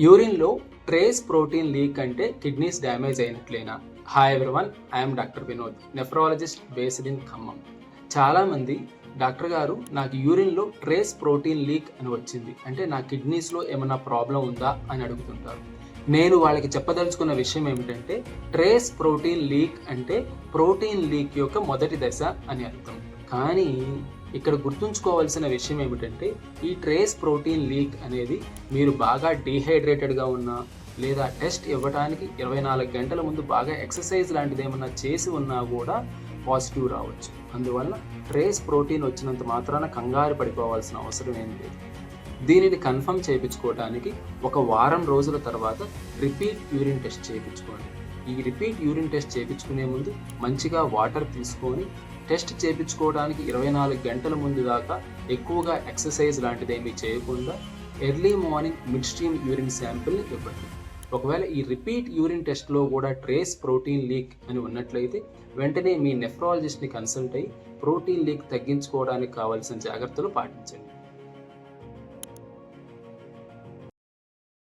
యూరిన్లో trace protein leak అంటే kidneys damage అయినట్లేనా? Hi everyone I'm doctor Vinod nephrologist based in Khammam. చాలామంది doctor గారు నాకు యూరిన్లో trace protein leak అని వచ్చింది. అంటే నా కిడ్నీస్లో ఏమైనా ప్రాబ్లం ఉందా అని అడుగుతుంటారు. నేను వాళ్ళకి చెప్పదలుచుకున్న విషయం ఏమిటంటే ట్రేస్ ప్రోటీన్ లీక్ అంటే ప్రోటీన్ లీక్ యొక్క మొదటి దశ అని అర్థం. కానీ ఇక్కడ గుర్తుంచుకోవాల్సిన విషయం ఏమిటంటే ఈ ట్రేస్ ప్రోటీన్ లీక్ అనేది మీరు బాగా డీహైడ్రేటెడ్గా ఉన్న లేదా టెస్ట్ ఇవ్వడానికి ఇరవై నాలుగు గంటల ముందు బాగా ఎక్సర్సైజ్ లాంటిది ఏమన్నా చేసి ఉన్నా కూడా పాజిటివ్ రావచ్చు. అందువల్ల ట్రేస్ ప్రోటీన్ వచ్చినంత మాత్రాన కంగారు పడిపోవాల్సిన అవసరం ఏం లేదు. దీనిని కన్ఫర్మ్ చేయించుకోవడానికి ఒక వారం రోజుల తర్వాత రిపీట్ యూరిన్ టెస్ట్ చేయించుకోండి. ఈ రిపీట్ యూరిన్ టెస్ట్ చేయించుకునే ముందు మంచిగా వాటర్ తీసుకొని టెస్ట్ చేయించుకోవడానికి ఇరవై నాలుగు గంటల ముందు దాకా ఎక్కువగా ఎక్సర్సైజ్ లాంటిదేమీ చేయకుండా early morning mid stream urine శాంపిల్ని ఇవ్వండి. ఒకవేళ ఈ రిపీట్ యూరిన్ టెస్ట్లో కూడా ట్రేస్ ప్రోటీన్ లీక్ అని ఉన్నట్లయితే వెంటనే మీ నెఫ్రాలజిస్ట్ని కన్సల్ట్ అయ్యి ప్రోటీన్ లీక్ తగ్గించుకోవడానికి కావాల్సిన జాగ్రత్తలు పాటించండి.